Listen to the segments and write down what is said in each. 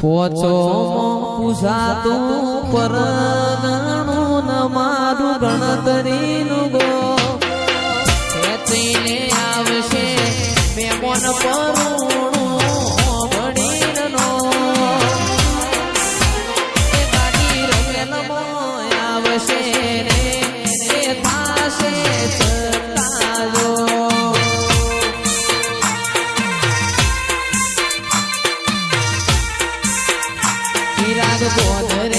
પોચો ઉષા તું પરણું મારું ગણતરી બોધરે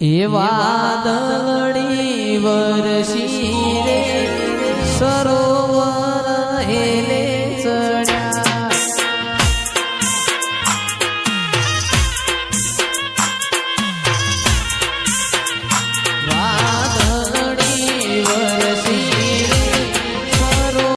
એવા દલડી વરસી રે સરો